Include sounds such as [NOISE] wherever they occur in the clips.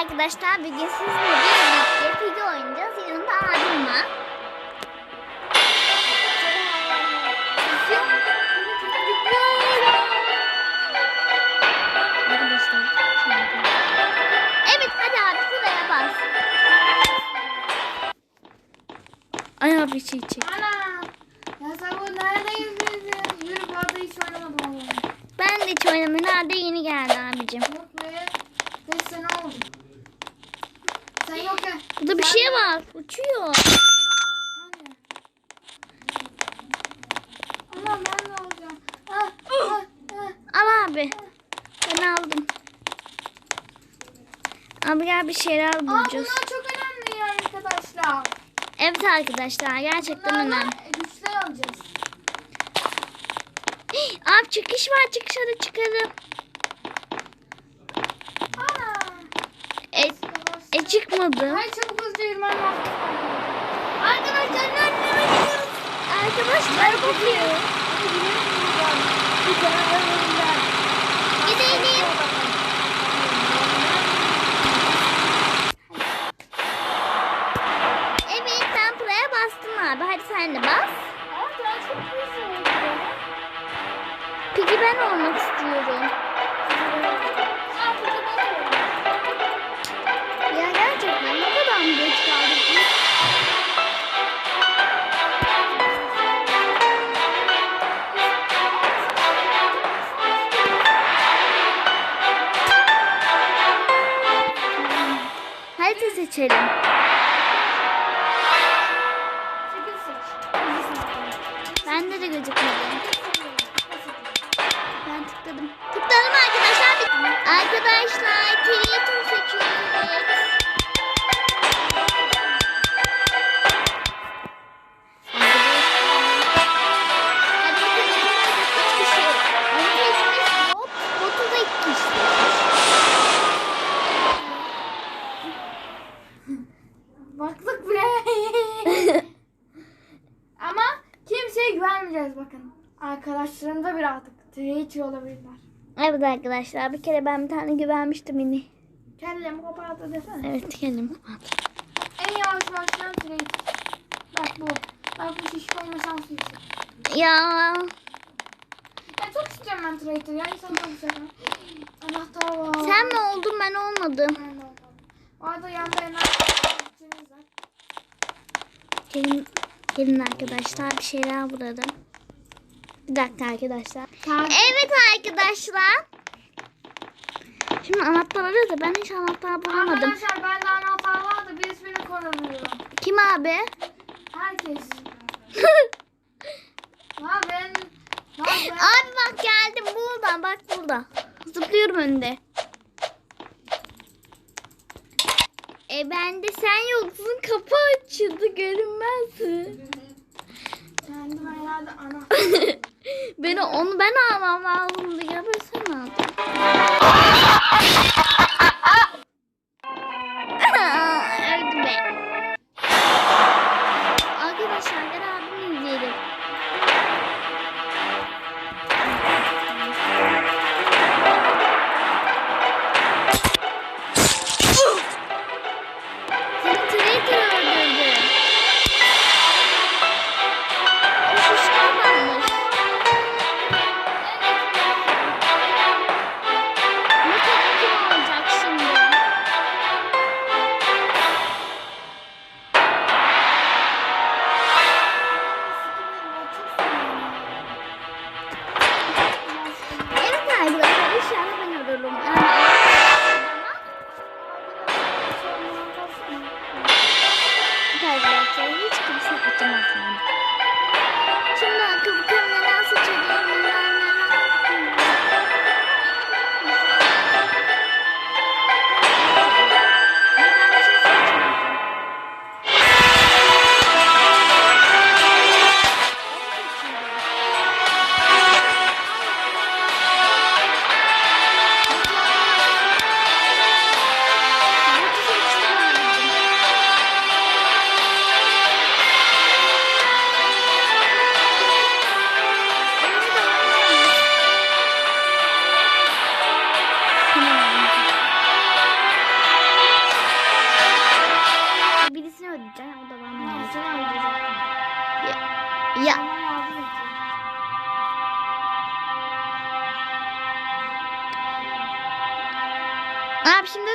arkadaşlar bugün sizlerle birlikte figür oynayacağız. Yanımda abim var. Evet hadi abi şuraya bas. Ay abi şey çek. Ana! Ya sen bu neredeyiz biz? Yürü bu arada hiç oynamadım ama. Ben de hiç oynamıyorum. Nerede yeni geldi abicim. Yok Burada bir şey var. Uçuyor. Allah ben ne olacağım? Ah, ah, ah. Al abi. Ben aldım. Abi gel bir şeyler Aa bulacağız. bunlar çok önemli ya arkadaşlar. Evet arkadaşlar gerçekten Bunlarla önemli. güçler alacağız. Abi çıkış var çıkış hadi çıkalım. Ana! E, e çıkmadı. Ay çabuk hızlı yürümen lazım. Arkadaşlar nereye gidiyoruz? Arkadaşlar bakıyor. Gidelim. Evet ben buraya bastım abi. Hadi sen de bas. Peki ben olmak istiyorum. Hadi seçelim. Bende de gözükmedi. Ben tıkladım. Tıkladım arkadaşlar. Arkadaşlar Creator traitor olabilirler. Evet arkadaşlar bir kere ben bir tane güvenmiştim yine. Kellemi kopardı desene. Evet kendim. En yavaş başlayan traitor. Bak bu. Bak bu şişko olma şansı yüksek. Ya Ya çok istiyorum ben traitor ya. İnsan çok güzel. Anahtar var. sen mi oldun ben olmadım. Ben de olmadım. Bu arada yanda var. Gelin, gelin arkadaşlar bir şeyler bulalım. Bir dakika arkadaşlar. Takip- Evet arkadaşlar. Şimdi anahtar arıyor da ben hiç anahtar bulamadım. Arkadaşlar bende anahtar var da birisini koruyorum. Kim abi? Herkes. [LAUGHS] Ha ben... Ha ben... Abi bak geldim buradan bak burada. Zıplıyorum önde. E ben de sen yoksun kapı açıldı görünmezsin. Kendim herhalde anahtar. [LAUGHS] Beni onu ben almam lazımdı ya ben.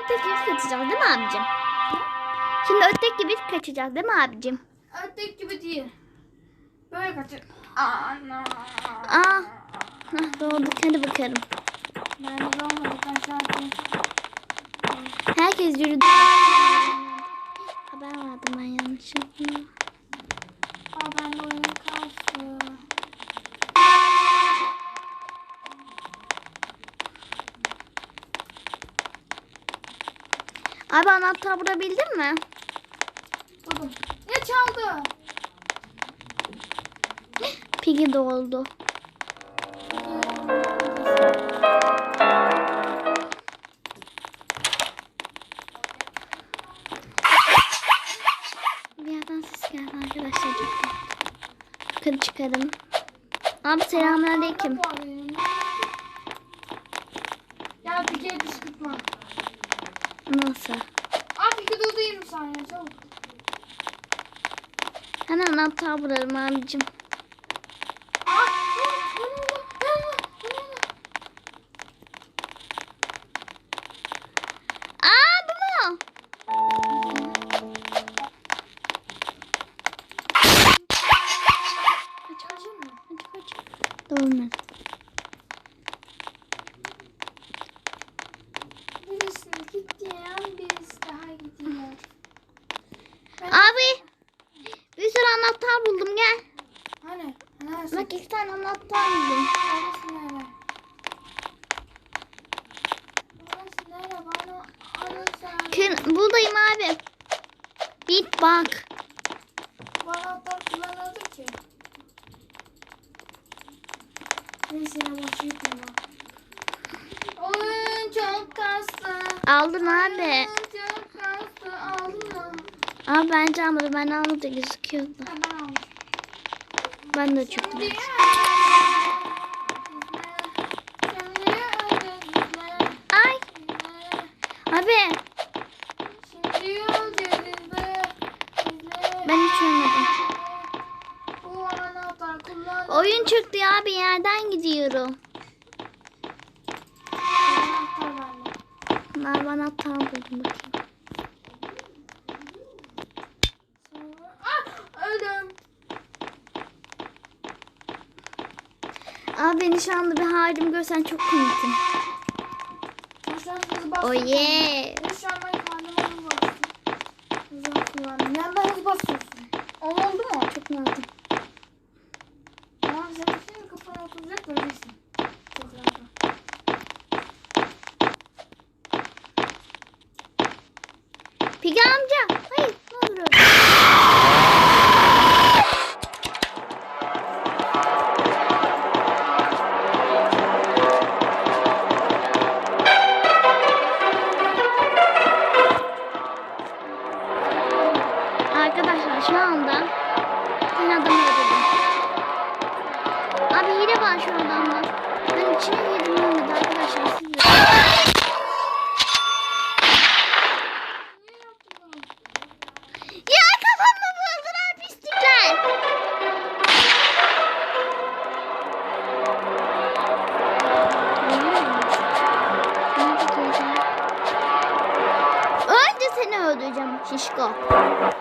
Öteki biz kaçacağız değil mi abicim? Şimdi öteki biz kaçacağız değil mi abicim? Öteki gibi değil. Böyle kaçır. Ana. Aa. Hah, doğduk hadi bakalım. Ben de olmadı. Ben şarkıyım. Herkes yürüdü. Haber verdim ben yanlışlıkla. Aa ben de oyun kalsın. Abi anahtar bulabildin mi? Buldum. Ne çaldı? Piggy doldu. Bir yerden ses geldi arkadaşlar. Yukarı çıkarım. Abi selamünaleyküm. Bu arayayım. Ya bir kere kışkırtma. Nasıl? Aa bir kere durayım bir saniye çabuk. Hemen anahtar bulalım abicim. İki tane anahtar buldum. Neresi nere? Neresi nere? Bana anahtar. Kır, buradayım abi. Git bak. Bu anahtar kullanıldı ki. Neyse başlayayım ben. Oyun çok kastı. Aldın abi. Oyun çok kastı. Aldın? Abi bence almadım. Ben almadı gözüküyordu. Ben de öldürdüler. Ay abi ben hiç ölmedim. Oyun çıktı ya bir yerden gidiyorum. Ben anahtar buldum bakayım. Abi beni şu anda bir halimi görsen çok komiksin. Bastım. Oh yeah. Şu an ben bastım. Kullandım. Yandan hızı basıyorsun. O oldu mu? Çok mutluyum. Tamam sen şimdi kafana oturacak böylesin. Çok rahat. Pigi amca. Öldüreceğim şişko.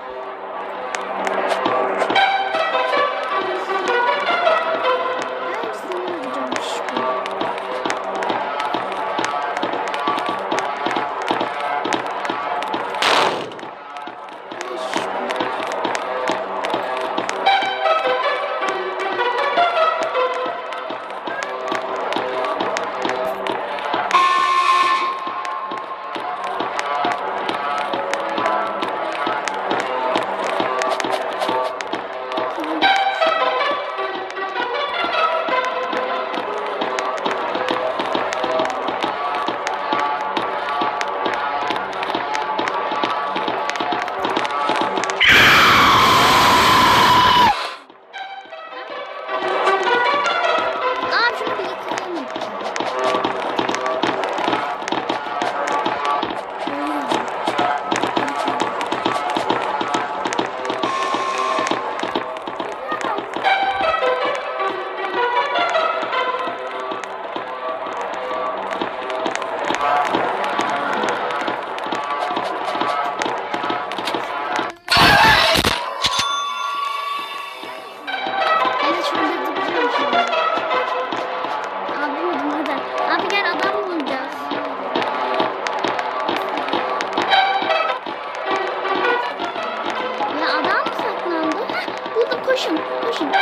为什么？为什么？